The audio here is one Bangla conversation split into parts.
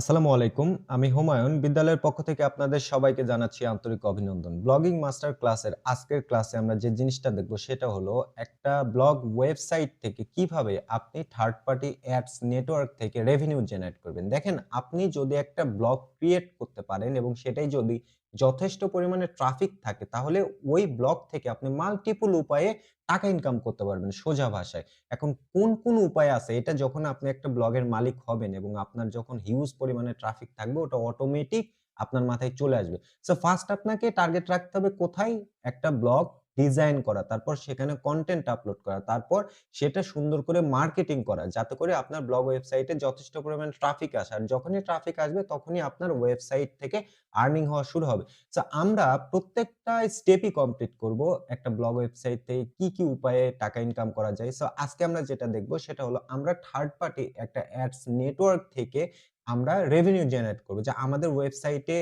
আসসালামু আলাইকুম। আমি হুমায়ুন। বিদ্যালয়ের পক্ষ থেকে আপনাদের সবাইকে জানাচ্ছি আন্তরিক অভিনন্দন। ব্লগিং মাস্টার ক্লাসের আজকের ক্লাসে আমরা যে জিনিসটা দেখব সেটা হলো একটা ব্লগ ওয়েবসাইট থেকে কীভাবে আপনি থার্ড পার্টি অ্যাডস নেটওয়ার্ক থেকে রেভিনিউ জেনারেট করবেন। দেখেন, আপনি যদি একটা ব্লগ ক্রিয়েট করতে পারেন এবং সেটাই যদি যথেষ্ট পরিমাণে ট্রাফিক থাকে তাহলে ওই ব্লক থেকে আপনি মাল্টিপল উপায়ে টাকা ইনকাম করতে পারবেন সোজা ভাষায়। এখন কোন, কোন উপায় আছে এটা যখন আপনি একটা ব্লগের মালিক হবেন এবং আপনার যখন হিউজ পরিমাণে ট্রাফিক থাকবে ওটা অটোমেটিক আপনার মাথায় চলে আসবে। সো ফার্স্ট আপনাকে টার্গেট রাখতে হবে কোথায়? একটা ব্লগ ডিজাইন করা। তারপর সেখানে কন্টেন্ট আপলোড করা। তারপর সেটা সুন্দর করে মার্কেটিং করা। যাতে করে আপনার ব্লগ ওয়েবসাইটে যথেষ্ট পরিমাণ ট্রাফিক আসে। আর যখনই ট্রাফিক আসবে তখনই আপনার ওয়েবসাইট থেকে আর্নিং হওয়া শুরু হবে। তো আমরা প্রত্যেকটা স্টেপই কমপ্লিট করব একটা ব্লগ ওয়েবসাইট থেকে কি, কি উপায়ে টাকা ইনকাম করা যায়। সো আজকে আমরা যেটা দেখব সেটা হলো আমরা থার্ড পার্টি একটা অ্যাডস নেটওয়ার্ক থেকে আমরা রেভিনিউ জেনারেট করব। যে আমাদের ওয়েবসাইটে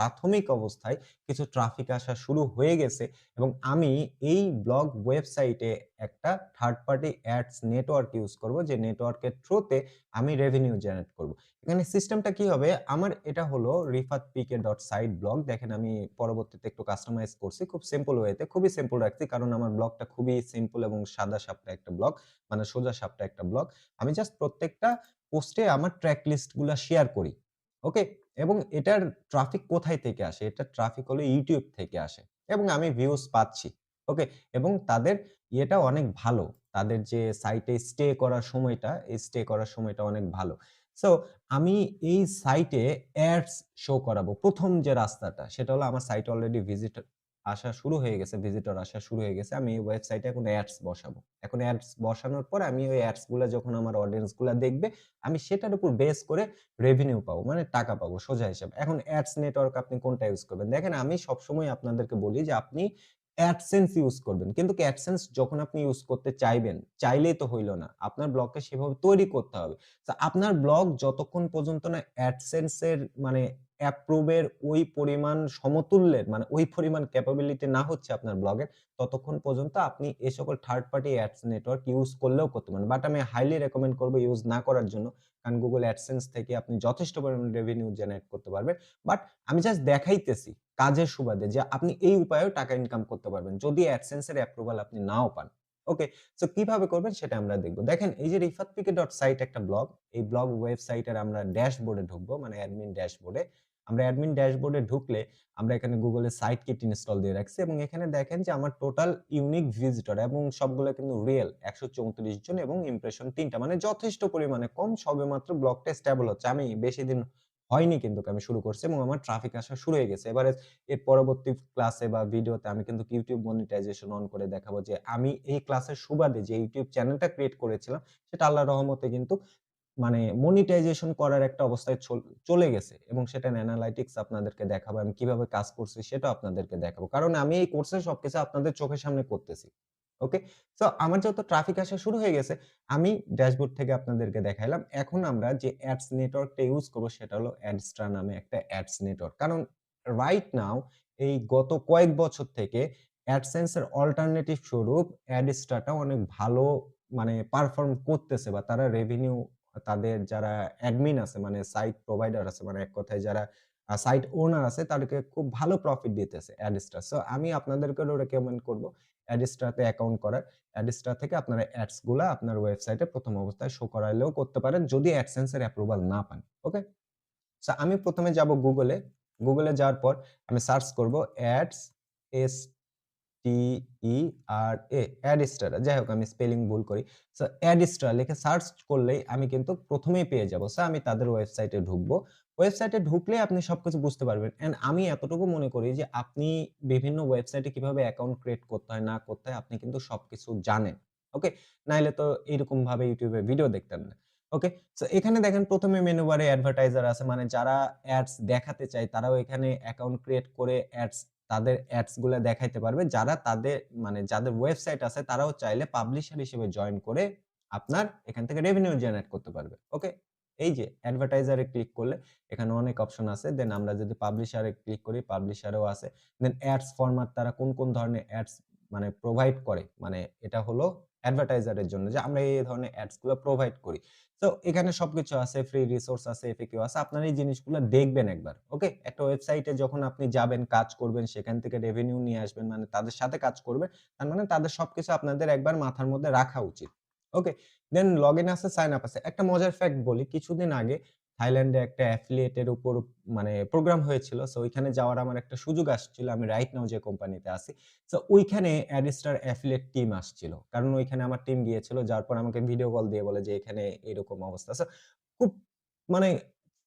প্রাথমিক অবস্থায় কিছু ট্রাফিক আসা শুরু হয়ে গেছে এবং আমি এই ব্লগ ওয়েবসাইটে একটা third party ads network use করব, যে নেটওয়ার্কের থ্রুতে আমি রেভিনিউ জেনারেট করব। এখানে সিস্টেমটা কি হবে? আমার এটা হলো rifatpk.site ব্লগ। দেখেন আমি পরবর্তীতে একটু কাস্টমাইজ করছি, খুব সিম্পল ওয়েতে। খুবই সিম্পল রাখছি, কারণ আমার ব্লগটা খুবই সিম্পল এবং সাদা-সাপটা একটা ব্লগ। মানে সোজা-সাপটা একটা ব্লগ। আমি জাস্ট প্রত্যেকটা পোস্টে আমার ট্র্যাক লিস্টগুলা শেয়ার করি। ওকে? এবং এটার ট্রাফিক কোথায় থেকে আসে? এটা ট্রাফিক হলো ইউটিউব থেকে আসে এবং আমি ভিউজ পাচ্ছি। ওকে? এবং তাদের ইয়েটা অনেক ভালো। তাদের যে সাইটে স্টে করার সময়টা, এই স্টে করার সময়টা অনেক ভালো। সো আমি এই সাইটে অ্যাডস শো করাবো। প্রথম যে রাস্তাটা সেটা হলো আমার সাইট অলরেডি ভিজিটর আসা শুরু হয়ে গেছে, ভিজিটর আসা শুরু হয়ে গেছে। আমি ওয়েবসাইটে এখন অ্যাডস বসাবো। এখন অ্যাডস বসানোর পর আমি ওই অ্যাডসগুলা যখন আমার অডিয়েন্সগুলা দেখবে, আমি সেটার উপর বেস করে রেভিনিউ পাবো। মানে টাকা পাবো সোজা হিসাবে এখন অ্যাডস নেটওয়ার্ক আপনি কোনটা ইউজ করবেন? দেখেন আমি সবসময় আপনাদেরকে বলি যে আপনি AdSense ইউজ করবেন। কিন্তু AdSense যখন আপনি ইউজ করতে চাইবেন, চাইলেই তো হইল না। আপনার ব্লগকে সেভাবে তৈরি করতে হবে। সো আপনার ব্লগ যতক্ষণ পর্যন্ত না এর মানে অ্যাপ্রুভ এর ওই পরিমাণ সমতুল্যের মানে ওই পরিমাণ ক্যাপাবিলিটি না হচ্ছে আপনার ব্লগের, ততক্ষণ পর্যন্ত আপনি এই সকল third party ads network use করলেও করতে পারেন। বাট আমি হাইলি রেকমেন্ড করব ইউজ না করার জন্য। কারণ গুগল অ্যাডসেন্স থেকে আপনি যথেষ্ট পরিমাণে রেভিনিউ জেনারেট করতে পারবেন। বাট আমি জাস্ট দেখাইতেছি কাজের সুবাদে যে আপনি এই উপায়েও টাকা ইনকাম করতে পারবেন। যদি অ্যাডসেন্সের অ্যাপ্রুভাল আপনি নাও পান। ওকে? সো কীভাবে করবেন সেটা আমরা দেখব। দেখেন, এই যে rifatpk.site একটা ব্লগ। এই ব্লগ ওয়েবসাইটের আমরা ড্যাশবোর্ডে ঢুকবো মানে অ্যাডমিন ড্যাশবোর্ডে। আমরা অ্যাডমিন ড্যাশবোর্ডে ঢুকলে আমরা এখানে এর সাইট কিট ইনস্টল দিয়ে রাখছি এবং এখানে দেখেন যে আমার টোটাল ইউনিক ভিজিটর এবং সবগুলো কিন্তু রিয়েল ১৩৪ জন এবং ইমপ্রেশন তিনটা মানে যথেষ্ট পরিমাণে কম, সবেমাত্র ব্লগটা স্টেবল হচ্ছে। আমি বেশি দিন হয়নি কিন্তু আমি শুরু করছি এবং আমার ট্রাফিক আসা শুরু হয়ে গেছে। এবারে এর পরবর্তী ক্লাসে বা ভিডিওতে আমি কিন্তু YouTube মনিটাইজেশন অন করে দেখাবো যে আমি এই ক্লাসের সুবাদে যে YouTube চ্যানেলটা ক্রিয়েট করেছিলাম, সেটা আল্লাহর রহমতে কিন্তু মানে মনিটাইজেশন করার একটা অবস্থায় চলে গেছে এবং সেটা অ্যানালাইটিক্স আপনাদেরকে দেখাবো। আমি কীভাবে কাজ করছি সেটাও আপনাদেরকে দেখাবো। কারণ আমি এই কোর্সে সবকিছু আপনাদের চোখের সামনে করতেছি। ওকে? সো আমার যত ট্রাফিক আসা শুরু হয়ে গেছে, আমি ড্যাশবোর্ড থেকে আপনাদেরকে দেখাইলাম। এখন আমরা যে অ্যাডস নেটওয়ার্কটা ইউজ করব সেটা হলো অ্যাডস্ট্রা নামে একটা অ্যাডস নেটওয়ার্ক। কারণ রাইট নাও এই গত কয়েক বছর থেকে এর অল্টারনেটিভ স্বরূপ অ্যাডস্ট্রাটা অনেক ভালো মানে পারফর্ম করতেছে বা তারা রেভিনিউ তাদের যারা অ্যাডমিন আছে মানে সাইট প্রোভাইডার আছে মানে এক কথায় যারা সাইট ওনার আছে তাদেরকে খুব ভালো প্রফিট দিতেছে অ্যাডস্ট্রা। সো আমি আপনাদেরকেও রেকমেন্ড করব অ্যাডস্ট্রাতে অ্যাকাউন্ট করার। অ্যাডস্ট্রা থেকে আপনারা অ্যাডসগুলা আপনার ওয়েবসাইটে প্রথম অবস্থায় শো করাইলেও করতে পারেন যদি এর অ্যাপ্রুভাল না পান। ওকে? সো আমি ১ম এ যাব গুগলে এ যাওয়ার পর আমি সার্চ করব ads S T E R A Adsterra যাই হোক, আমি স্পেলিং ভুল করি। সো অ্যাডস্ট্রা লিখে সার্চ করলেই আমি কিন্তু প্রথমেই পেয়ে যাব। সো আমি তাদের ওয়েবসাইটে ঢুকবো। ওয়েবসাইটে ঢুকলে আপনি সবকিছু বুঝতে পারবেন। অ্যান্ড আমি এতটুকু মনে করি যে আপনি বিভিন্ন ওয়েবসাইটে কীভাবে অ্যাকাউন্ট ক্রিয়েট করতে হয়, না করতে হয়, আপনি কিন্তু সবকিছু জানেন। ওকে? নাইলে তো এরকম ভাবে এ ভিডিও দেখতেন না। ওকে? সো এখানে দেখেন প্রথমে মেনু বারে অ্যাডভার্টাইজার আছে মানে যারা অ্যাডস দেখাতে চায়, তারাও এখানে অ্যাকাউন্ট ক্রিয়েট করে অ্যাডস তাদের অ্যাডসগুলা দেখাইতে পারবে। যারা তাদের মানে যাদের ওয়েবসাইট আছে, তারাও চাইলে পাবলিশার হিসেবে জয়েন করে আপনার এখান থেকে রেভিনিউ জেনারেট করতে পারবে। ওকে? এই যে অ্যাডভার্টাইজারে ক্লিক করলে এখানে অনেক অপশন আছে। দেন আমরা যদি পাবলিশার ক্লিক করি পাবলিশারেও আছে। দেন অ্যাডস ফরম্যাট তারা কোন, কোন ধরনের অ্যাডস মানে প্রোভাইড করে। মানে এটা হলো অ্যাডভার্টাইজারের জন্য যে আমরা এই ধরনের অ্যাডসগুলা প্রোভাইড করি। তো এখানে সবকিছু আছে, ফ্রি রিসোর্স আছে, FAQ আছে। আপনারা এই জিনিসগুলো দেখবেন একবার। ওকে? একটা ওয়েবসাইটে যখন আপনি যাবেন, কাজ করবেন, সেখান থেকে রেভিনিউ নিয়ে আসবেন, মানে তাদের সাথে কাজ করবেন। তার মানে তাদের সবকিছু আপনাদের একবার মাথার মধ্যে রাখা উচিত। ওকে? দেন লগ ইন আছে, সাইন আপ আছে। একটা মজার ফ্যাক্ট বলি, কিছুদিন আগে থাইল্যান্ডে একটা অ্যাফিলিয়েটের উপর মানে প্রোগ্রাম হয়েছিল। সো ওইখানে যাওয়ার আমার একটা সুযোগ আসছিল। আমি রাইট নাও যে কোম্পানিতে আছি। সো ওইখানে অ্যাডিস্টার অ্যাফিলিয়েট টিম আসছিল। কারণ ওইখানে আমার টিম গিয়েছিল। যার পর আমাকে ভিডিও কল দিয়ে বলে যে, "এখানে এরকম অবস্থা।" খুব মানে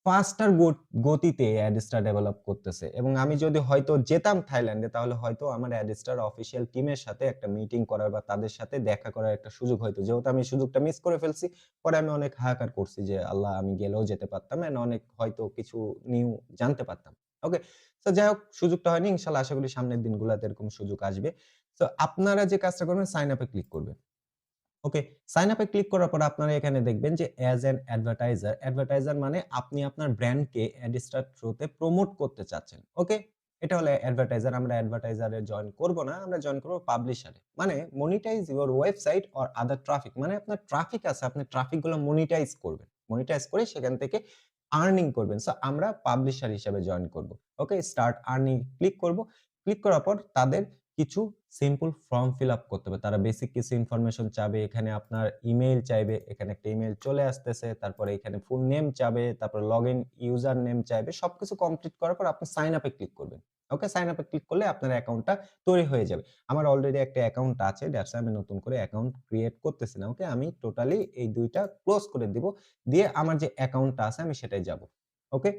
ফাস্টার গত গতিতে অ্যাডিস্টার ডেভেলপ করতেছে এবং আমি যদি হয়তো যেতাম থাইল্যান্ডে তাহলে হয়তো আমার অ্যাডিস্টার অফিসিয়াল টিমের সাথে একটা মিটিং করার বা তাদের সাথে দেখা করার একটা সুযোগ হয়তো। যেহেতু আমি সুযোগটা মিস করে ফেলছি, পরে আমি অনেক হাহাকার করছি যে, "আল্লাহ! আমি গেলেও যেতে পারতাম অ্যান্ড অনেক হয়তো কিছু নিউ জানতে পারতাম।" ওকে? তো যাই হোক সুযোগটা হয়নি। ইনশাআল্লাহ আশা করি সামনের দিনগুলাতে এরকম সুযোগ আসবে। তো আপনারা যে কাজটা করবেন সাইন আপ ক্লিক করবেন। ওকে? সাইন আপে ক্লিক করার পর আপনারা এখানে দেখবেন যে অ্যাজ অ্যান অ্যাডভার্টাইজার, অ্যাডভার্টাইজার মানে আপনি আপনার ব্র্যান্ডকে অ্যাডিস্টার থ্রুতে প্রমোট করতে চাচ্ছেন। ওকে? এটা হলো অ্যাডভার্টাইজার। আমরা অ্যাডভার্টাইজারে জয়েন করব না। আমরা জয়েন করব পাবলিশারে। মানে monetize your website or other traffic. মানে আপনার ট্রাফিক আছে, আপনি ট্রাফিকগুলো মনিটাইজ করবেন। মনিটাইজ করে সেখান থেকে আর্নিং করবেন। সো আমরা পাবলিশার হিসেবে জয়েন করব। ওকে? স্টার্ট আর্নিং ক্লিক করব। ক্লিক করার পর তাদের কিছু সিম্পল ফর্ম ফিল আপ করতে হবে। তারা বেসিক কিছু ইনফরমেশন চাবে। এখানে আপনার ইমেল চাইবে। এখানে একটা ইমেইল চলে আসতেছে। তারপরে এখানে ফুল নেম চাবে। তারপরে লগইন ইউজার নেম চাইবে। সবকিছু কমপ্লিট করার পর আপনি সাইন আপে ক্লিক করবেন। ওকে? সাইন আপে ক্লিক করলে আপনার অ্যাকাউন্টটা তৈরি হয়ে যাবে। আমার অলরেডি একটা অ্যাকাউন্ট আছে। দ্যাটস আমি নতুন করে অ্যাকাউন্ট ক্রিয়েট করতেছি না। ওকে? আমি টোটালি এই দুইটা ক্লোজ করে দিব। দিয়ে আমার যে অ্যাকাউন্টটা আছে, আমি সেটাই যাব। ওকে?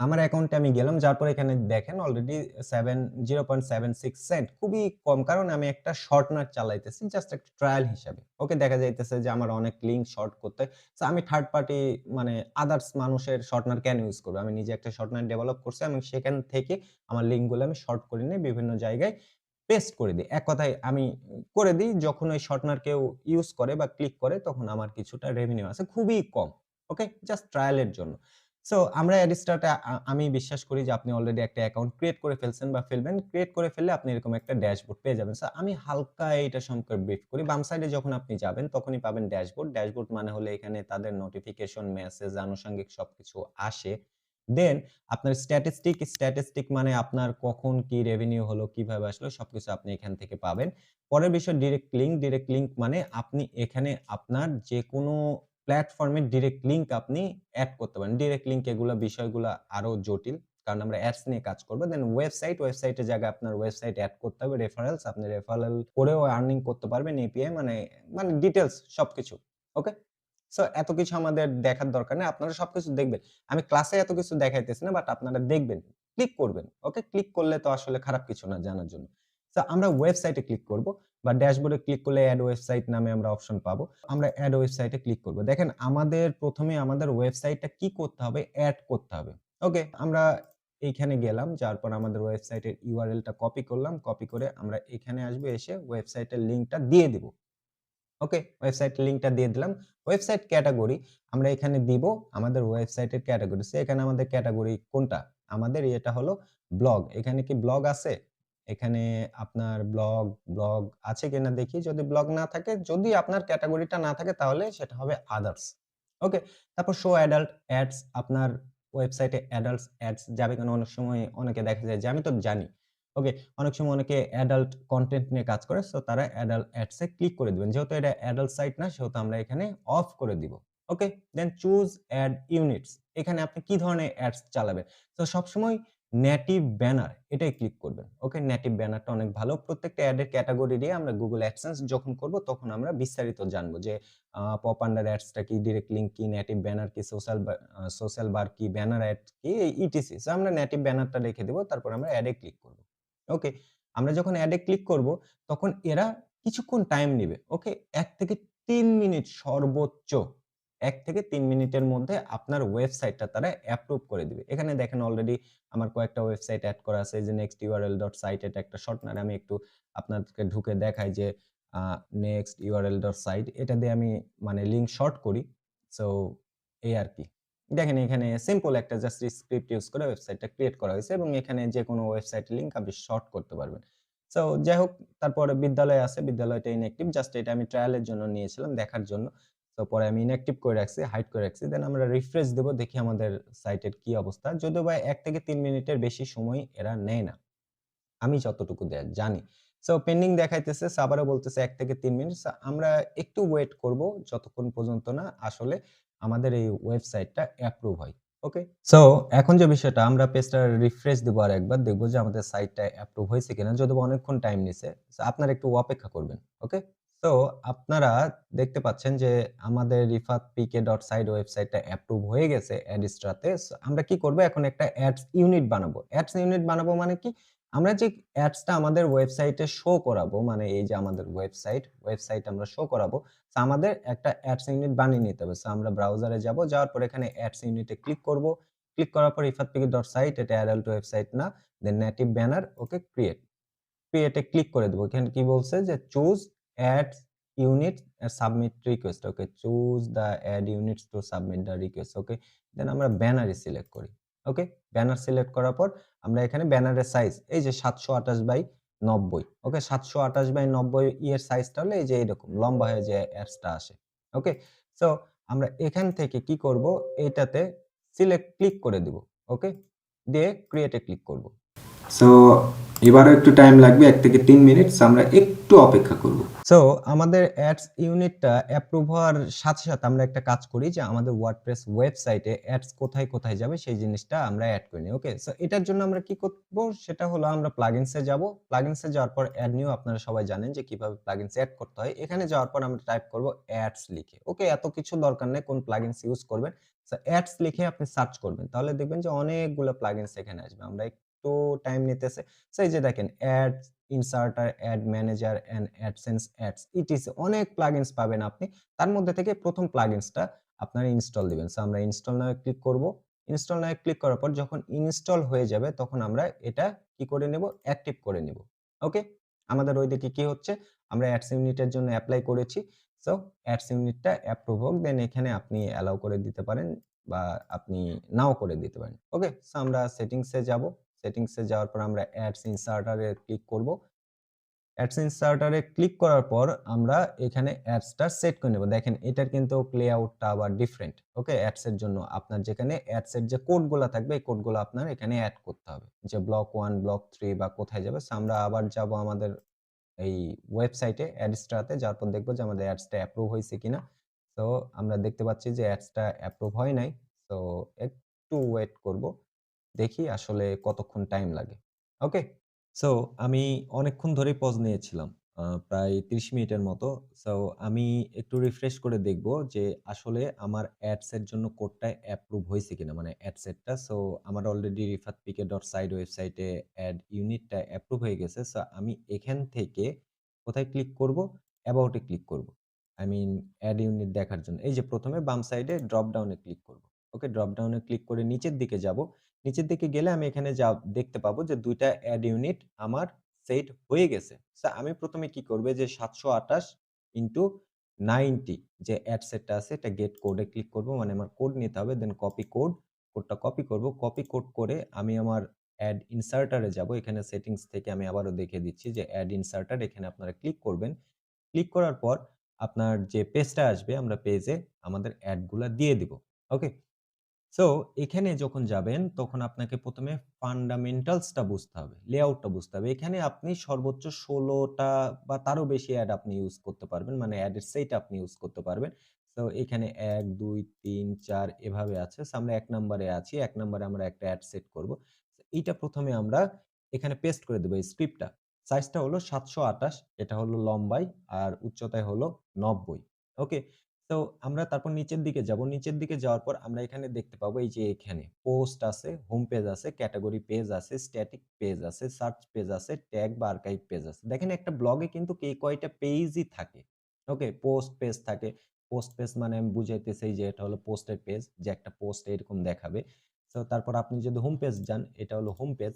আমার অ্যাকাউন্টে আমি গেলাম। যার পর এখানে দেখেন অলরেডি 7 0.76 সেন্ট খুবই কম। কারণ আমি একটা শর্টনার চালাইতেছি জাস্ট একটা ট্রায়াল হিসাবে। ওকে? দেখা যাইতেছে যে আমার অনেক লিঙ্ক শর্ট করতে সো আমি থার্ড পার্টি মানে আদার্স মানুষের শর্টনার কেন ইউজ করব? আমি নিজে একটা শর্টনার ডেভেলপ করছি। আমি সেখান থেকে আমার লিঙ্কগুলো আমি শর্ট করে নিয়ে বিভিন্ন জায়গায় পেস্ট করে দিই এক কথায় আমি করে দিই, যখন ওই শর্টনার কেউ ইউজ করে বা ক্লিক করে, তখন আমার কিছুটা রেভিনিউ আছে। খুবই কম। ওকে? জাস্ট ট্রায়ালের জন্য। সো আমরা অ্যাডিস্টারটা আমি বিশ্বাস করি যে আপনি অলরেডি একটা অ্যাকাউন্ট ক্রিয়েট করে ফেলছেন বা ফেলবেন। ক্রিয়েট করে ফেললে আপনি এরকম একটা ড্যাশবোর্ড পেয়ে যাবেন। সো আমি হালকা এটা সম্পর্কে ব্রিফ করি। বাম সাইডে যখন আপনি যাবেন তখনই পাবেন ড্যাশবোর্ড। ড্যাশবোর্ড মানে হলো এখানে তাদের নোটিফিকেশন, মেসেজ, আনুষঙ্গিক সবকিছু আসে। দেন আপনার স্ট্যাটিস্টিক, স্ট্যাটিস্টিক মানে আপনার কখন কি রেভিনিউ হলো, কীভাবে আসলো সবকিছু আপনি এখান থেকে পাবেন। পরের বিষয় ডিরেক্ট লিঙ্ক। ডিরেক্ট লিঙ্ক মানে আপনি এখানে আপনার যেকোনো প্ল্যাটফর্মের ডিরেক্ট লিঙ্ক আপনি অ্যাড করতে পারেন। ডিরেক্ট লিঙ্ক এগুলা বিষয়গুলা আরও জটিল। কারণ আমরা অ্যাডস নিয়ে কাজ করব। দেন ওয়েবসাইট, ওয়েবসাইটের জায়গায় আপনার ওয়েবসাইট অ্যাড করতে হবে। রেফারেলস আপনি রেফারেল করেও আর্নিং করতে পারবেন এপিআই মানে, মানে ডিটেইলস সবকিছু। ওকে? সো এত কিছু আমাদের দেখার দরকার নেই। আপনারা সবকিছু দেখবেন। আমি ক্লাসে এত কিছু দেখাইতেছি না বাট আপনারা দেখবেন। ক্লিক করবেন। ওকে? ক্লিক করলে তো আসলে খারাপ কিছু না জানার জন্য। সো আমরা ওয়েবসাইটে ক্লিক করব বা ড্যাশবোর্ডে ক্লিক করলে অ্যাড ওয়েবসাইট নামে আমরা অপশন পাবো। আমরা অ্যাড ওয়েবসাইটে ক্লিক করব। দেখেন, আমাদের প্রথমে আমাদের ওয়েবসাইটটা কি করতে হবে? অ্যাড করতে হবে। ওকে? আমরা এইখানে গেলাম। যাওয়ার পর আমাদের ওয়েবসাইটের ইউআরএল টা কপি করলাম। কপি করে আমরা এখানে আসব, এসে ওয়েবসাইটের লিঙ্কটা দিয়ে দিব। ওকে? ওয়েবসাইটের লিঙ্কটা দিয়ে দিলাম। ওয়েবসাইট ক্যাটাগরি আমরা এখানে দিব আমাদের ওয়েবসাইটের ক্যাটাগরি সে এখানে আমাদের ক্যাটাগরি কোনটা? আমাদের এটা হলো ব্লগ। এখানে কি ব্লগ আছে? এখানে আপনার ব্লগ, ব্লগ আছে কিনা দেখি। যদি ব্লগ না থাকে, যদি আপনার ক্যাটাগরিটা না থাকে তাহলে সেটা হবে আদার্স। ওকে? তারপর শো অ্যাডাল্ট অ্যাডস আপনার ওয়েবসাইটে অ্যাডাল্টস অ্যাডস যাবে কেন অনেক সময় অনেকে দেখা যায় যে আমি তো জানি। ওকে? অনেক সময় অনেকে অ্যাডাল্ট কন্টেন্ট নিয়ে কাজ করে। সো তারা অ্যাডাল্ট অ্যাডসে ক্লিক করে দিবেন। যেহেতু এটা অ্যাডাল্ট সাইট না সেহেতু আমরা এখানে অফ করে দিব। Okay? Then choose ad units. এখানে আপনি কি ধরনের অ্যাডস চালাবেন। তো সবসময় নেটিভ ব্যানার এটাই ক্লিক করবেন। ওকে? নেটিভ ব্যানারটা অনেক ভালো। প্রত্যেকটা অ্যাড এর ক্যাটেগরি দিয়ে আমরা গুগল AdSense যখন করব তখন আমরা বিস্তারিত জানব যে পপ আন্ডার অ্যাডসটা কি, ডিরেক্ট লিঙ্ক কি, নেটিভ ব্যানার কি, সোশ্যাল সোশ্যাল বার কি, ব্যানার অ্যাড কি ইটিসি। সো আমরা নেটিভ ব্যানারটা রেখে দিব। তারপর আমরা অ্যাড ক্লিক করব। ওকে? আমরা যখন অ্যাড ক্লিক করব তখন এরা কিছুক্ষণ টাইম নিবে। ওকে? এক থেকে তিন মিনিট সর্বোচ্চ ১ থেকে তিন মিনিটের মধ্যে আপনার ওয়েবসাইটটা তারা অ্যাপ্রুভ করে দিবে। এখানে দেখেন অলরেডি আমার কয়েকটা ওয়েবসাইট অ্যাড করা আছে। যে সাইট এটা একটা শর্ট শর্টনার আমি একটু আপনাদেরকে ঢুকে দেখাই যে, আ সাইট এটা দিয়ে আমি মানে লিঙ্ক শর্ট করি। সো এই আর কি দেখেন এখানে সিম্পল একটা জাস্ট স্ক্রিপ্ট ইউজ করে ওয়েবসাইটটা ক্রিয়েট করা হয়েছে এবং এখানে যেকোনো ওয়েবসাইটের লিঙ্ক আপনি শর্ট করতে পারবেন। সো যাই হোক, তারপরে বিদ্যালয় আছে। বিদ্যালয়টা ইনঅ্যাক্টিভ। জাস্ট এটা আমি ট্রায়ালের জন্য নিয়েছিলাম, দেখার জন্য। তো পরে আমি ইনঅ্যাক্টিভ করে রাখছি, হাইড করে রাখছি। দেন আমরা রিফ্রেশ দেব দেখি আমাদের সাইটের কি অবস্থা। যদিও বা ১ থেকে ৩ মিনিটের বেশি সময় এরা নেয় না। আমি যতটুকু জানি। সো পেন্ডিং দেখাইতেছে, সো আবারও বলতেছে ১ থেকে ৩ মিনিট। আমরা একটু ওয়েট করব যতক্ষণ পর্যন্ত না আসলে আমাদের এই ওয়েবসাইটটা অ্যাপ্রুভ হয়। ওকে? সো এখন যে বিষয়টা আমরা পেজটা রিফ্রেশ দেবো আর একবার দেখব যে আমাদের সাইটটা অ্যাপ্রুভ হয়েছে কিনা। যদিও অনেকক্ষণ টাইম নিছে। আপনারা একটু অপেক্ষা করবেন। ওকে? সো আপনারা দেখতে পাচ্ছেন যে আমাদের rifatpk.site ওয়েবসাইটটা অ্যাপ্রুভ হয়ে গেছে অ্যাডস্ট্রাতে। আমরা কি করব এখন একটা অ্যাডস ইউনিট বানাবো। অ্যাডস ইউনিট বানাবো মানে কি? আমরা যে অ্যাডসটা আমাদের ওয়েবসাইটে শো করাবো মানে এই যে আমাদের ওয়েবসাইট, ওয়েবসাইট আমরা শো করাবো। আমাদের একটা অ্যাডস ইউনিট বানিয়ে নিতে হবে। সো আমরা ব্রাউজারে যাব। যাওয়ার পর এখানে অ্যাডস ইউনিটে ক্লিক করব। ক্লিক করার পর রিফাত পিকে ডট সাইট এটা অ্যাডাল্ট ওয়েবসাইট না। Then native banner okay create. ক্রিয়েটে click করে দেবো এখানে কি বলছে যে choose ads unit and submit request. Okay choose the ad units to submit the request. Okay then আমরা ব্যানারই সিলেক্ট করি। ওকে ব্যানার সিলেক্ট করার পর আমরা এখানে ব্যানারের সাইজ এই যে ৭২৮ বাই ৯০ ওকে ৭২৮ বাই ৯০ ইয়ের সাইজটা হলো এই যে এরকম লম্বা হয়ে যে অ্যাডসটা আসে। ওকে সো আমরা এখান থেকে কি করব এটাতে সিলেক্ট ক্লিক করে দিব। ওকে দিয়ে ক্রিয়েট ক্লিক করব। সো এবারও একটু টাইম লাগবে ১ থেকে ৩ মিনিট। আমরা একটু অপেক্ষা করব। সো আমাদের অ্যাডস ইউনিটটা অ্যাপ্রুভ হওয়ার সাথে, সাথে আমরা একটা কাজ করি যে আমাদের ওয়ার্ডপ্রেস ওয়েবসাইটে অ্যাডস কোথায়, কোথায় যাবে সেই জিনিসটা আমরা এড করে নিই। ওকে সো এটার জন্য আমরা কি করব সেটা হলো আমরা প্লাগইনস যাব। প্লাগইনস যাওয়ার পর অ্যাড নিউ আপনারা সবাই জানেন যে কীভাবে প্লাগইনস অ্যাড করতে হয়। এখানে যাওয়ার পর আমরা টাইপ করব অ্যাডস লিখে। ওকে এত কিছু দরকার নেই কোন প্লাগইনস ইউজ করবেন। অ্যাডস লিখে আপনি সার্চ করবেন। তাহলে দেখবেন যে অনেকগুলো প্লাগইনস এখানে আসবে। আমরা একটু টাইম নিতেছে। সেই যে দেখেন ads inserter, ad manager and AdSense ads etc অনেক প্লাগইনস পাবেন আপনি। তার মধ্যে থেকে ১ম প্লাগইনসটা আপনারা ইনস্টল দিবেন। সো আমরা ইনস্টল নাও ক্লিক করব। ইনস্টল নাও ক্লিক করার পর যখন ইনস্টল হয়ে যাবে তখন আমরা এটা কি করে নেব অ্যাক্টিভ করে নিব। ওকে আমাদের ওইদিকে কি হচ্ছে আমরা অ্যাডস ইউনিটের জন্য এপ্লাই করেছি। সো অ্যাডস ইউনিটটা অ্যাপ্রুভ হোক দেন এখানে আপনি অ্যালাও করে দিতে পারেন বা আপনি নাও করে দিতে পারেন। ওকে সো আমরা সেটিংসে যাব। সেটিংস যাওয়ার পর আমরা অ্যাডস ইনসার্টার ক্লিক করব। অ্যাডস ইনসার্টার ক্লিক করার পর আমরা এখানে অ্যাডসটা সেট করে নেব। দেখেন এটার কিন্তু লেআউটটা আবার ডিফারেন্ট। ওকে অ্যাডস এর জন্য আপনার যেখানে অ্যাডস এর যে কোডগুলো থাকবে এই কোডগুলো আপনার এখানে অ্যাড করতে হবে। যে ব্লক 1, ব্লক 3 বা কোথায় যাবে আমরা আবার যাব আমাদের এই ওয়েবসাইটে অ্যাডস্ট্রাতে যাওয়ার পর দেখব যে আমাদের অ্যাডসটা অ্যাপ্রুভ হইছে কিনা। তো আমরা দেখতে পাচ্ছি যে অ্যাডসটা অ্যাপ্রুভ হয় নাই। তো একটু ওয়েট করব। দেখি আসলে কতক্ষণ টাইম লাগে। ওকে সো আমি অনেকক্ষণ ধরেই পজ নিয়েছিলাম। প্রায় ৩০ মিনিটের মতো। সো আমি একটু রিফ্রেশ করে দেখব যে আসলে আমার অ্যাডস এর জন্য কোডটা অ্যাপ্রুভ হইছে কিনা মানে অ্যাডসেটটা। সো আমার অলরেডি rifatpk.site ওয়েবসাইটে অ্যাড ইউনিটটা অ্যাপ্রুভ হয়ে গেছে। সো আমি এখান থেকে কোথায় ক্লিক করব? অ্যাবাউট ক্লিক করব। আই মিন অ্যাড ইউনিট দেখার জন্য। এই যে ১ম এ বাম সাইডে ড্রপ ডাউন ক্লিক করব। ওকে ড্রপ ডাউন ক্লিক করে নিচের দিকে যাব। নিচের দিকে গেলে আমি এখানে যা দেখতে পাবো যে দুইটা অ্যাড ইউনিট আমার সেট হয়ে গেছে। আমি ১ম এ কি করব যে ৭২৮ ইনটু 90 যে অ্যাড সেটটা আছে, এটা গেট কোডে ক্লিক করব। মানে আমার কোড নিতে হবে দেন কপি কোড। কোডটা কপি করব। কপি কোড করে আমি আমার অ্যাড ইনসার্টারে যাব। এখানে সেটিংস থেকে আমি আবারও দেখিয়ে দিচ্ছি যে অ্যাড ইনসার্টার এখানে আপনারা ক্লিক করবেন। ক্লিক করার পর আপনার যে পেজটা আসবে, আমরা পেজে আমাদের অ্যাডগুলা দিয়ে দিব। ওকে সো এখানে যখন যাবেন তখন আপনাকে ১ম এ ফান্ডামেন্টালস টা বুঝতে হবে। লেআউটটা বুঝতে হবে। এখানে আপনি সর্বোচ্চ ষোলোটা বা তারও বেশি অ্যাড আপনি ইউজ করতে পারবেন। মানে অ্যাডের সেট আপনি ইউজ করতে পারবেন। সো এখানে ১, ২, ৩, ৪ এভাবে আছে। আমরা ১ নাম্বারে আছি। এক নাম্বারে আমরা একটা অ্যাড সেট করব। এইটা প্রথমে আমরা এখানে পেস্ট করে দেবো এই স্ক্রিপ্টটা। সাইজটা হলো ৭২৮ এটা হলো লম্বাই আর উচ্চতায় হলো ৯০ ওকে তো আমরা তারপর নিচের দিকে যাব। নিচের দিকে যাওয়ার পর আমরা এখানে দেখতে পাবো এই যে এখানে পোস্ট আছে, হোম পেজ আছে, ক্যাটাগরি পেজ আছে, স্ট্যাটিক পেজ আছে, সার্চ পেজ আছে, ট্যাগ বা আর্কাইভ পেজ আছে। দেখেন একটা ব্লগে কিন্তু কে কয়টা পেজই থাকে। ওকে পোস্ট পেজ থাকে। পোস্ট পেজ মানে আমি বুঝাইতেছি যে এটা হলো পোস্টের পেজ যে একটা পোস্ট এরকম দেখাবে। তো তারপর আপনি যদি হোম পেজ যান এটা হলো হোম পেজ।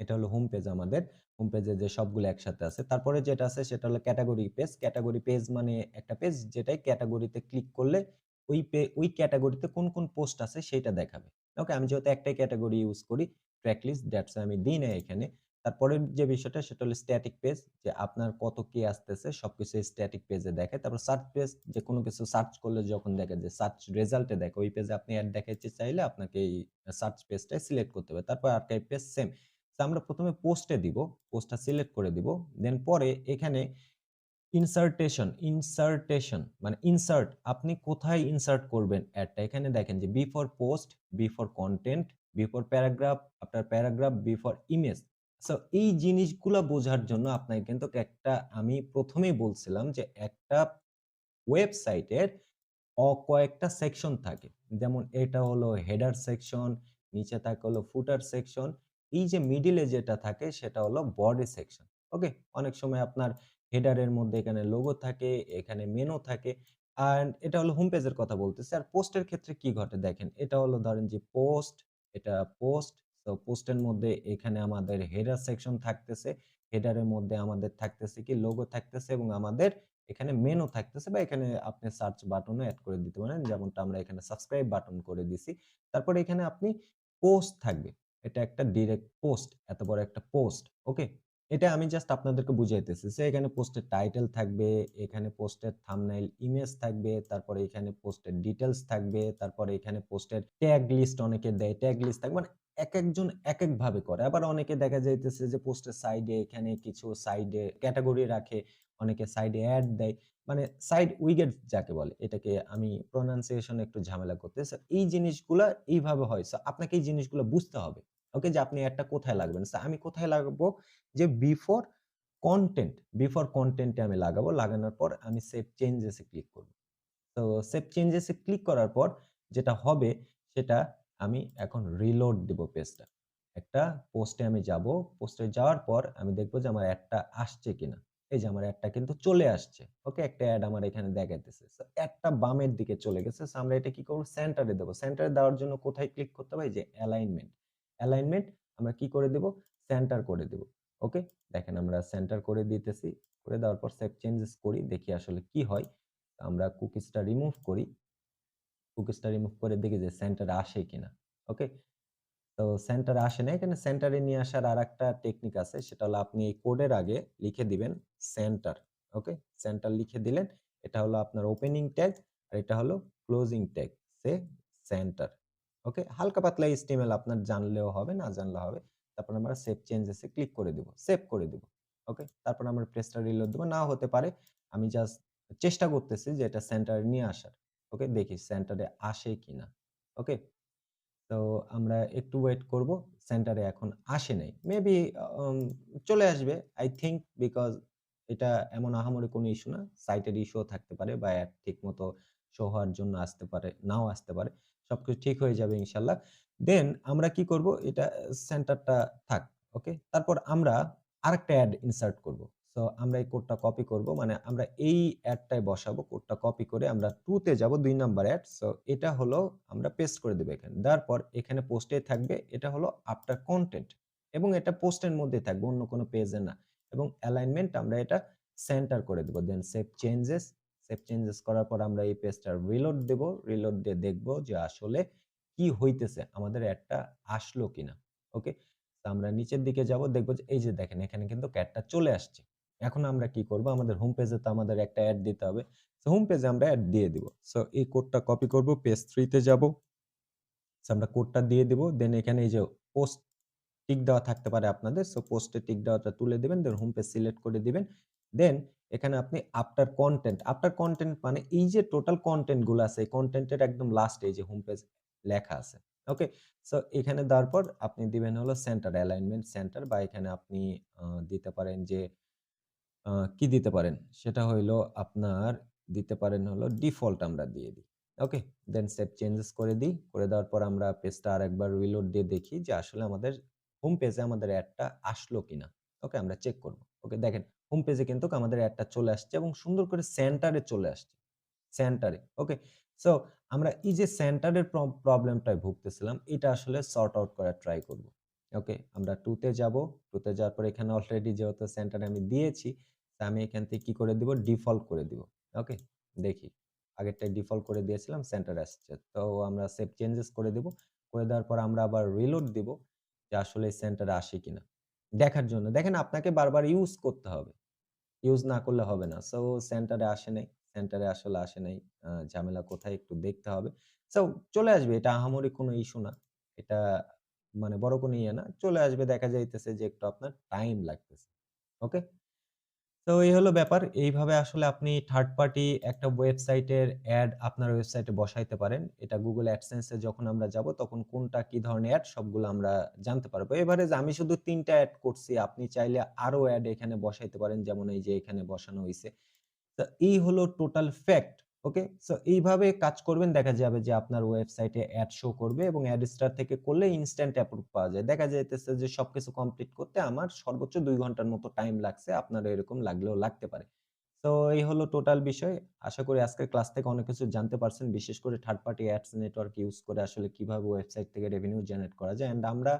এটা হলো হোম পেজ আমাদের। হোম পেজে যে সবগুলো একসাথে আছে। তারপরে যেটা আছে সেটা হলো ক্যাটাগরি পেজ। ক্যাটাগরি পেজ মানে একটা পেজ যেটাই ক্যাটাগরিতে ক্লিক করলে ওই পে ওই ক্যাটাগরিতে কোন, কোন পোস্ট আছে সেটা দেখাবে। ওকে আমি যেহেতু একটাই ক্যাটাগরি ইউজ করি ট্র্যাক লিস্ট দ্যাটস আমি দিই নাই এখানে। তারপরের যে বিষয়টা সেটা হলো স্ট্যাটিক পেজ যে আপনার কত কি আসতেছে সবকিছু স্ট্যাটিক পেজে দেখে তারপর সার্চ পেজ যে কোনো কিছু সার্চ করলে যখন দেখে যে সার্চ রেজাল্টে দেখে ওই পেজে আপনি অ্যাড দেখাইতে চাইলে আপনাকে এই সার্চ পেজটাই সিলেক্ট করতে হবে। তারপর আর্কাইভ পেজ সেম। তো আমরা প্রথমে পোস্টে দিব। পোস্টটা সিলেক্ট করে দিব। দেন পরে এখানে ইনসার্টেশন, ইনসার্টেশন মানে ইনসার্ট আপনি কোথায় ইনসার্ট করবেন এডটা? এখানে দেখেন যে before post, before content, before paragraph, after paragraph, before image. So এই জিনিসগুলা বোঝার জন্য আপনাকে কিন্তু একটা আমি প্রথমেই বলছিলাম যে একটা ওয়েবসাইটের কয়েকটা সেকশন থাকে। যেমন এটা হলো হেডার সেকশন, নিচে থাকে হলো ফুটার সেকশন। এই যে মিডিলে যেটা থাকে সেটা হলো বডি সেকশন। ওকে? অনেক সময় আপনার হেডারের মধ্যে এখানে লোগো থাকে, এখানে মেনু থাকে। অ্যান্ড এটা হলো হোম পেজের কথা বলতেছি। আর পোস্টের ক্ষেত্রে কি ঘটে দেখেন, এটা হলো ধরেন যে পোস্ট, এটা পোস্ট। তো পোস্টের মধ্যে এখানে আমাদের হেডার সেকশন থাকতেছে। হেডারের মধ্যে আমাদের থাকতেছে কি লোগো থাকতেছে এবং আমাদের এখানে মেনু থাকতেছে বা এখানে আপনি সার্চ বাটনও অ্যাড করে দিতে পারেন। যেমনটা আমরা এখানে সাবস্ক্রাইব বাটন করে দিছি। তারপরে এখানে আপনি পোস্ট থাকবে। এটা একটা ডিরেক্ট পোস্ট, এত বড় একটা পোস্ট। ওকে? এটা আমি জাস্ট আপনাদেরকে বুঝাইতেছি যে এখানে পোস্টের টাইটেল থাকবে, এখানে পোস্টের থামনাইল ইমেজ থাকবে, তারপরে এখানে পোস্টের ডিটেলস থাকবে, তারপরে এখানে পোস্টের ট্যাগ লিস্ট অনেকে দেয়, ট্যাগ লিস্ট থাকবে। মানে এক একজন এক একেকভাবে করে। আবার অনেকে দেখা যাইতেছে যে পোস্টের সাইডে এখানে কিছু সাইডে ক্যাটাগরি রাখে, অনেকে সাইডে অ্যাড দেয়। মানে সাইড উইগেট যাকে বলে। এটাকে আমি প্রনাউন্সিয়েশন একটু ঝামেলা করতেছি। এই জিনিসগুলা এইভাবে হয়। আপনাকে এই জিনিসগুলো বুঝতে হবে। ওকে? যে আপনি এডটা কোথায় লাগাবেন। আমি কোথায় লাগাবো? যে বিফোর কনটেন্ট, বিফোর কনটেন্ট আমি লাগাবো। লাগানোর পর আমি সেভ চেঞ্জেস ক্লিক করব। তো সেভ চেঞ্জেস ক্লিক করার পর যেটা হবে সেটা আমি এখন রিলোড দিব পেজটা। একটা পোস্টে আমি যাব। পোস্টে যাওয়ার পর আমি দেখব যে আমার এডটা আসছে কিনা। এই যে আমার এডটা কিন্তু চলে আসছে। ওকে? একটা এড আমার এখানে দেখাইতেছে। সো এডটা বামের দিকে চলে গেছে। আমরা এটা কি করব? সেন্টারে দেব। সেন্টারে দেওয়ার জন্য কোথায় ক্লিক করতে হবে? যে অ্যালাইনমেন্ট। অ্যালাইনমেন্ট আমরা কি করে দেব? সেন্টার করে দেব। ওকে? দেখেন আমরা সেন্টার করে দিতেছি। করে দেওয়ার পর সেভ চেঞ্জেস করি। দেখি আসলে কি হয়। আমরা কুকিজটা রিমুভ করি। কুকিজটা রিমুভ করে দেখি যে সেন্টার আসে কিনা। ওকে? তো সেন্টার আসে না। এখানে সেন্টারে নিয়ে আসার আরেকটা টেকনিক আছে। সেটা হলো আপনি এই কোডের আগে লিখে দিবেন সেন্টার। ওকে? সেন্টার লিখে দিলেন। এটা হলো আপনার ওপেনিং ট্যাগ আর এটা হলো ক্লোজিং ট্যাগ। সে সেন্টার। ওকে? হালকা পাতলা HTML আপনার জানলেও হবে, না জানলেও হবে। তারপর আমরা সেভ চেঞ্জেস ক্লিক করে দিব। সেভ করে দিব। ওকে? তারপর আমরা পেজটা রিলোড দিব। নাও হতে পারে। আমি জাস্ট চেষ্টা করতেছি যে এটা সেন্টারে নিয়ে আসার। ওকে? দেখি সেন্টারে আসে কিনা। ওকে? তো আমরা একটু ওয়েট করব। সেন্টারে এখন আসে নাই। মেবি চলে আসবে। আই থিংক বিকজ এটা এমন আহামরি কোনো ইস্যু না। সাইটের ইস্যুও থাকতে পারে বা এড ঠিকমতো শো হওয়ার জন্য আসতে পারে, নাও আসতে পারে। সবকিছু ঠিক হয়ে যাবে ইনশাআল্লাহ। দেন আমরা কি করব? এটা সেন্টারটা থাক। ওকে? তারপর আমরা আরেকটা এড ইনসার্ট করব। সো আমরা এই কোডটা কপি করব। মানে আমরা এই এডটায় বসাবো। কোডটা কপি করে আমরা 2 তে যাব ২ নাম্বার এড। সো এটা হলো আমরা পেস্ট করে দেব এখানে। দেওয়ার পর এখানে পোস্টে থাকবে। এটা হলো আফটার কনটেন্ট এবং এটা পোস্টের মধ্যেই থাকবে, অন্য কোনো পেজে না। এবং অ্যালাইনমেন্ট আমরা এটা সেন্টার করে দেব। Then save changes. Save changes করার পর আমরা এই পেজটা রিলোড দেব। রিলোড দিয়ে দেখব যে আসলে কি হইতেছে। আমাদের এডটা আসলো কিনা। ওকে? আমরা নিচের দিকে যাব, দেখব যে এই যে দেখেন, এখানে কিন্তু এডটা চলে আসছে। এখন আমরা কি করব? আমাদের হোম পেজে তো আমাদের একটা অ্যাড দিতে হবে। সো হোম পেজে আমরা অ্যাড দিয়ে দিব। সো এই কোডটা কপি করব। পেজ 3 তে যাব। আমরা কোডটা দিয়ে দিব। দেন এখানে এই যে পোস্ট টিক দেওয়া থাকতে পারে আপনাদের। সো পোস্টে টিক দেওয়াটা তুলে দিবেন। দেন হোম পেজ সিলেক্ট করে দিবেন। দেন এখানে আপনি আফটার কন্টেন্ট আফটার কন্টেন্ট মানে এই যে টোটাল কনটেন্টগুলো আছে, এই কনটেন্টের একদম লাস্টে এই যে হোম পেজ লেখা আছে। ওকে? সো এখানে দেওয়ার পর আপনি দিবেন হলো সেন্টার অ্যালাইনমেন্ট সেন্টার বা এখানে আপনি দিতে পারেন যে কি দিতে পারেন? সেটা হইল আপনার দিতে পারেন হলো ডিফল্ট আমরা দিয়ে দিই। ওকে? দেন সেভ চেঞ্জেস করে দিই। করে দেওয়ার পর আমরা পেজটা আরেকবার রিলোড দিয়ে দেখি যে আসলে আমাদের হোম পেজে আমাদের অ্যাডটা আসলো কিনা। ওকে? আমরা চেক করব। ওকে? দেখেন হোম পেজে কিন্তু আমাদের এডটা চলে আসছে এবং সুন্দর করে সেন্টারে চলে আসছে। সেন্টারে। ওকে? সো আমরা এই যে সেন্টারের প্র প্রবলেমটায় ভুগতেছিলাম এটা আসলে সর্ট আউট করার ট্রাই করব। ওকে? আমরা 2 তে যাব। 2 তে যাওয়ার পর এখানে অলরেডি যেহেতু সেন্টারে আমি দিয়েছি, তা আমি এখান থেকে কি করে দিব? ডিফল্ট করে দিব। ওকে? দেখি। আগেরটায় ডিফল্ট করে দিয়েছিলাম সেন্টারে আসছে। তো আমরা সেভ চেঞ্জেস করে দিব। করে দেওয়ার পর আমরা আবার রিলোড দিব যে আসলে সেন্টারে আসে কিনা। দেখার জন্য। দেখেন আপনাকে বারবার ইউজ করতে হবে। ইউজ না করলে হবে না। সো সেন্টারে আসে নাই। সেন্টারে আসলে আসে নাই। ঝামেলা কোথায় একটু দেখতে হবে। সো চলে আসবে। এটা আহামরি কোনো ইস্যু না। এটা মানে বড় কোনো ইয়ে না। চলে আসবে, দেখা যাইতেছে যে একটু আপনার টাইম লাগতেছে। ওকে? তো এই হলো ব্যাপার। এইভাবে আসলে আপনি থার্ড পার্টি একটা ওয়েবসাইটের অ্যাড আপনার ওয়েবসাইটে বসাইতে পারেন। এটা গুগল এ যখন আমরা যাব, তখন কোনটা কি ধরনের অ্যাড সবগুলো আমরা জানতে পারব। এভারেজ আমি শুধু ৩ টা এড করছি। আপনি চাইলে আরও অ্যাড এখানে বসাইতে পারেন। যেমন এই যে এখানে বসানো হয়েছে তো এই হলো টোটাল ফ্যাক্ট। ওকে? সো এইভাবে কাজ করবেন, দেখা যাবে যে আপনার ওয়েবসাইটে অ্যাড শো করবে এবং অ্যাড স্টার থেকে করলে ইনস্ট্যান্ট অ্যাপ্রুভ পাওয়া যায়। দেখা যাইতেছে যে সবকিছু কমপ্লিট করতে আমার সর্বোচ্চ দুই ঘণ্টার মতো টাইম লাগছে। আপনার এরকম লাগলেও লাগতে পারে। তো এই হলো টোটাল বিষয়। আশা করি আজকের ক্লাস থেকে অনেক কিছু জানতে পারছেন। বিশেষ করে third party ads network use করে আসলে কীভাবে ওয়েবসাইট থেকে রেভিনিউ জেনারেট করা যায়। অ্যান্ড আমরা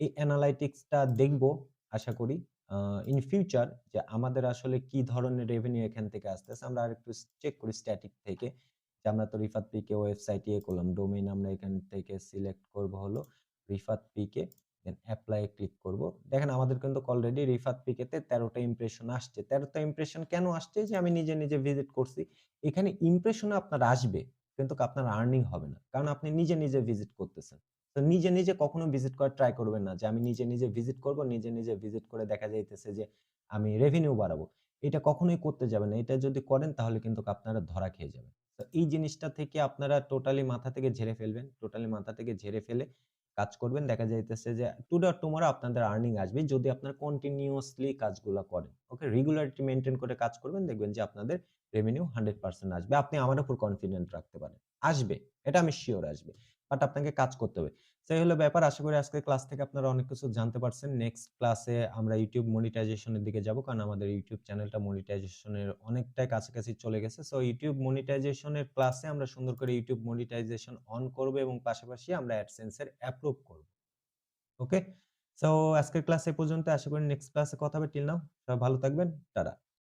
এই অ্যানালাইটিক্স টা দেখব, আশা করি। ইন ফিউচার যে আমাদের আসলে কি ধরনের রেভিনিউ এখান থেকে আসতেছে। আমরা আরেকটু স চেক করি স্ট্যাটিক থেকে। যে আমরা তো রিফাত পিকে ওয়েবসাইট ইয়ে করলাম। ডোমেইন আমরা এখান থেকে সিলেক্ট করব হলো Rifat PK. Then apply click করব। দেখেন আমাদের কিন্তু অলরেডি রিফাত পিকেতে ১৩ টা ইমপ্রেশন আসছে। ১৩ টা ইমপ্রেশন কেন আসছে? যে আমি নিজে, নিজে ভিজিট করছি। এখানে ইমপ্রেশন আপনার আসবে। কিন্তু আপনার আর্নিং হবে না। কারণ আপনি নিজে, নিজে ভিজিট করতেছেন। তো নিজে, নিজে কখনো ভিজিট করার ট্রাই করবেন না যে আমি নিজে, নিজে ভিজিট করব। নিজে, নিজে ভিজিট করে দেখা যাইতেছে যে আমি রেভিনিউ বাড়াবো। এটা কখনোই করতে যাবেন না। এটা যদি করেন তাহলে কিন্তু আপনারা ধরা খেয়ে যাবেন। তো এই জিনিসটা থেকে আপনারা টোটালি মাথা থেকে ঝেড়ে ফেলবেন। টোটালি মাথা থেকে ঝেড়ে ফেলে কাজ করবেন। দেখা যাইতেছে যে টুডে টুমরো আপনাদের আর্নিং আসবে যদি আপনারা কন্টিনিউয়াসলি কাজগুলো করেন। ওকে? রেগুলারিটি মেইনটেইন করে কাজ করবেন। দেখবেন যে আপনাদের রেভিনিউ 100% আসবে। আপনি আমার উপর কনফিডেন্ট রাখতে পারেন। আসবে। এটা আমি শিওর আসবে। বাট আপনাকে কাজ করতে হবে। সো এই হলো ব্যাপার। আশা করি আজকের ক্লাস থেকে আপনারা অনেক কিছু জানতে পারছেন। নেক্সট ক্লাসে আমরা ইউটিউব মনিটাইজেশন এর দিকে যাব। কারণ আমাদের YouTube চ্যানেলটা মনিটাইজেশন এর অনেকটাই কাছাকাছি চলে গেছে। সো ইউটিউব মনিটাইজেশন এর ক্লাসে আমরা সুন্দর করে ইউটিউব মনিটাইজেশন অন করব এবং পাশাপাশি আমরা এর অ্যাপ্রুভ করব। ওকে? সো আজকের ক্লাস এ পর্যন্ত। আশা করি নেক্সট ক্লাসে কথা হবে। টিল নাও সবাই ভালো থাকবেন। টাটা।